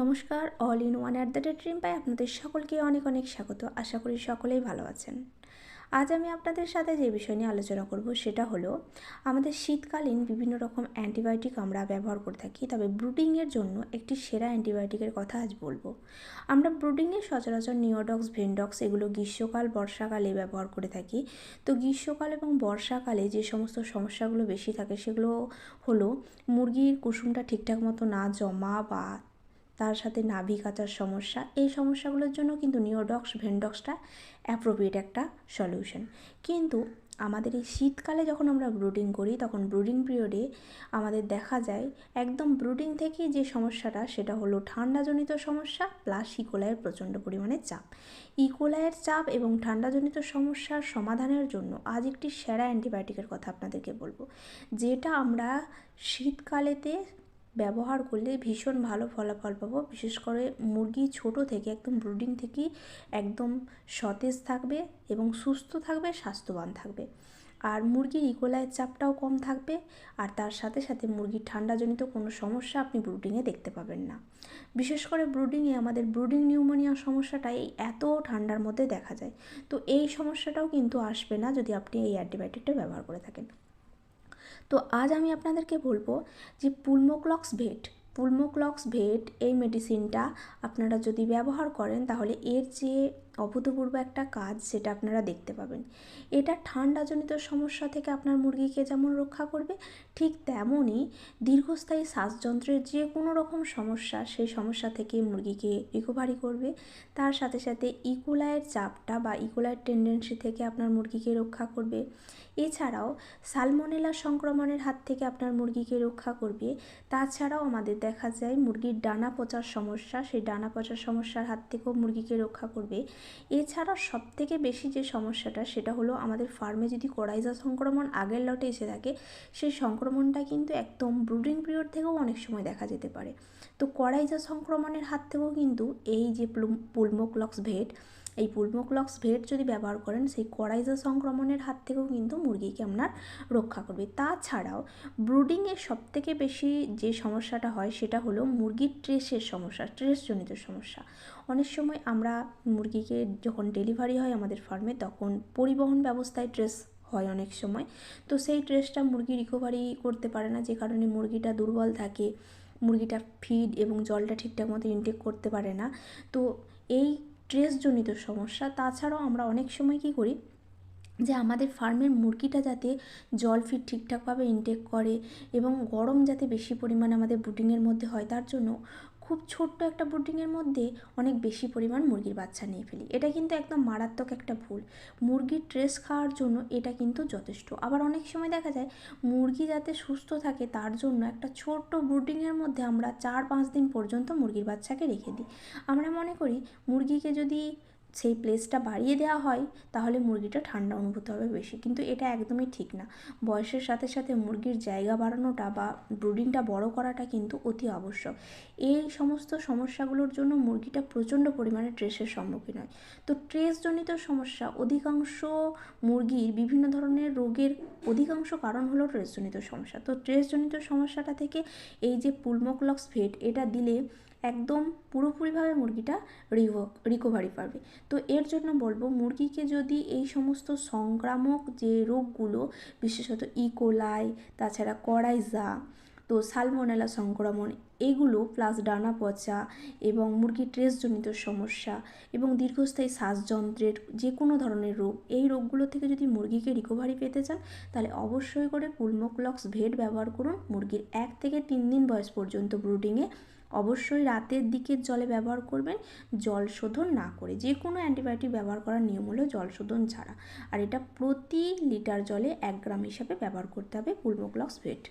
নমস্কার all in one at the rate dream pie আপনাদের সকলকে অনেক অনেক স্বাগত। আশা করি সকলেই ভালো আছেন। আজ আমি আপনাদের সাথে যে বিষয় নিয়ে আলোচনা করব সেটা হলো, আমাদের শীতকালীন বিভিন্ন রকম অ্যান্টিবায়োটিক আমরা ব্যবহার করে থাকি, তবে ব্রুডিংয়ের জন্য একটি সেরা অ্যান্টিবায়োটিকের কথা আজ বলব। আমরা ব্রুডিংয়ে সচরাচর নিওডক্স, ভেন্ডক্স এগুলো গ্রীষ্মকাল, বর্ষাকালে ব্যবহার করে থাকি। তো গ্রীষ্মকাল এবং বর্ষাকালে যে সমস্ত সমস্যাগুলো বেশি থাকে সেগুলো হলো, মুরগির কুসুমটা ঠিকঠাক মতো না জমা বা তার সাথে নাভি কাচার সমস্যা। এই সমস্যাগুলোর জন্য কিন্তু নিওডক্স, ভেন্ডক্সটা অ্যাপ্রোপ্রিয়েট একটা সলিউশন কিন্তু আমাদের এই শীতকালে যখন আমরা ব্রুডিং করি, তখন ব্রুডিং পিরিয়ডে আমাদের দেখা যায়, একদম ব্রুডিং থেকেই যে সমস্যাটা, সেটা হলো ঠান্ডাজনিত সমস্যা প্লাস ইকোলাইয়ের প্রচণ্ড পরিমাণে চাপ। ইকোলাইয়ের চাপ এবং ঠান্ডাজনিত সমস্যার সমাধানের জন্য আজ একটি সেরা অ্যান্টিবায়োটিকের কথা আপনাদেরকে বলব। যেটা আমরা শীতকালেতে ব্যবহার করলে ভীষণ ভালো ফলাফল পাবো। বিশেষ করে মুরগি ছোট থেকে, একদম ব্রুডিং থেকেই একদম সতেজ থাকবে এবং সুস্থ থাকবে, স্বাস্থ্যবান থাকবে। আর মুরগির ইকোলাইয়ের চাপটাও কম থাকবে। আর তার সাথে সাথে মুরগির ঠান্ডাজনিত কোনো সমস্যা আপনি ব্রুডিংয়ে দেখতে পাবেন না। বিশেষ করে ব্রুডিংয়ে আমাদের ব্রুডিং নিউমোনিয়া সমস্যাটা এই এত ঠান্ডার মধ্যে দেখা যায়। তো এই সমস্যাটাও কিন্তু আসবে না যদি আপনি এই অ্যান্টিবায়োটিকটা ব্যবহার করে থাকেন। তো আজ আমি আপনাদেরকে বলব যে পুলমোক্লক্স ভেট পুলমোক্লক্স ভেট এই মেডিসিনটা আপনারা যদি ব্যবহার করেন, তাহলে এর যে অভূতপূর্ব একটা কাজ সেটা আপনারা দেখতে পাবেন। এটা ঠান্ডাজনিত সমস্যা থেকে আপনার মুরগিকে যেমন রক্ষা করবে, ঠিক তেমনই দীর্ঘস্থায়ী শ্বাসযন্ত্রের যে কোনো রকম সমস্যা, সেই সমস্যা থেকে মুরগিকে রিকভারি করবে। তার সাথে সাথে ইকোলাইয়ের চাপটা বা ইকোলাইয়ের টেন্ডেন্সি থেকে আপনার মুরগিকে রক্ষা করবে। এছাড়াও সালমোনেলা সংক্রমণের হাত থেকে আপনার মুরগিকে রক্ষা করবে। তাছাড়াও আমাদের দেখা যায় মুরগির ডানা পচার সমস্যা, সেই ডানা পচার সমস্যার হাত থেকেও মুরগিকে রক্ষা করবে। এছাড়া সবথেকে বেশি যে সমস্যাটা, সেটা হলো আমাদের ফার্মে যদি কড়াইজা সংক্রমণ আগের লটে এসে থাকে, সেই সংক্রমণটা কিন্তু একদম ব্রুডিং পিরিয়ড থেকেও অনেক সময় দেখা যেতে পারে। তো কড়াইজা সংক্রমণের হাত থেকেও কিন্তু এই যে পুলমোক্লক্স ভেট এই পুলমোক্লক্স ভেট যদি ব্যবহার করেন, সেই কড়াইজা সংক্রমণের হাত থেকেও কিন্তু মুরগিকে আপনার রক্ষা করবে। তাছাড়াও ব্রুডিংয়ের সবথেকে বেশি যে সমস্যাটা হয়, সেটা হলো মুরগির ট্রেসের সমস্যা ট্রেসজনিত সমস্যা। অনেক সময় আমরা মুরগিকে যখন ডেলিভারি হয় আমাদের ফার্মে তখন পরিবহন ব্যবস্থায় ট্রেস হয় অনেক সময়। তো সেই ট্রেসটা মুরগি রিকভারি করতে পারে না, যে কারণে মুরগিটা দুর্বল থাকে, মুরগিটা ফিড এবং জলটা ঠিকঠাক মতো ইনটেক করতে পারে না। তো এই স্ট্রেসজনিত সমস্যা। তাছাড়াও আমরা অনেক সময় কী করি যে আমাদের ফার্মের মুরগিটা যাতে জল ফিট ঠিকঠাকভাবে ইনটেক করে এবং গরম যাতে বেশি পরিমাণে আমাদের বুটিংয়ের মধ্যে হয়, তার জন্য খুব ছোট্ট একটা ব্রুডিংয়ের মধ্যে অনেক বেশি পরিমাণ মুরগির বাচ্চা নিয়ে ফেলি। এটা কিন্তু একদম মারাত্মক একটা ভুল। মুরগির ট্রেস খাওয়ার জন্য এটা কিন্তু যথেষ্ট। আবার অনেক সময় দেখা যায় মুরগি যাতে সুস্থ থাকে তার জন্য একটা ছোট্ট ব্রুডিংয়ের মধ্যে আমরা চার পাঁচ দিন পর্যন্ত মুরগির বাচ্চাকে রেখে দিই। আমরা মনে করি মুরগিকে যদি সেই প্লেসটা বাড়িয়ে দেওয়া হয়, তাহলে মুরগিটা ঠান্ডা অনুভূত হবে বেশি। কিন্তু এটা একদমই ঠিক না। বয়সের সাথে সাথে মুরগির জায়গা বাড়ানোটা বা ব্রুডিংটা বড় করাটা কিন্তু অতি আবশ্যক। এই সমস্ত সমস্যাগুলোর জন্য মুরগিটা প্রচণ্ড পরিমাণে ট্রেসের সম্মুখীন হয়। তো ট্রেসজনিত সমস্যা, অধিকাংশ মুরগির বিভিন্ন ধরনের রোগের অধিকাংশ কারণ হলো ট্রেসজনিত সমস্যা। তো ট্রেসজনিত সমস্যাটা থেকে এই যে পুলমোক্লক্স ভেট এটা দিলে একদম পুরোপুরিভাবে মুরগিটা রিকভারি পাবে তো এর জন্য বলব, মুরগিকে যদি এই সমস্ত সংক্রামক যে রোগগুলো, বিশেষত ইকোলাই তাছাড়া কড়াইজা তো সালমোনেলা সংক্রমণ, এগুলো প্লাস ডানা পচা এবং মুরগির ট্রেসজনিত সমস্যা এবং দীর্ঘস্থায়ী শ্বাসযন্ত্রের যে কোনো ধরনের রোগ, এই রোগগুলো থেকে যদি মুরগিকে রিকভারি পেতে চান, তাহলে অবশ্যই করে পুলমোক্লক্স ভেট ব্যবহার করুন। মুরগির এক থেকে তিন দিন বয়স পর্যন্ত ব্রুডিংয়ে অবশ্যই রাতের দিকের জলে ব্যবহার করবেন। জল শোধন না করে যে কোনো অ্যান্টিবায়োটিক ব্যবহার করার নিয়ম হলো জল শোধন ছাড়া। আর এটা প্রতি লিটার জলে এক গ্রাম হিসাবে ব্যবহার করতে হবে পুলমোক্লক্স ভেট।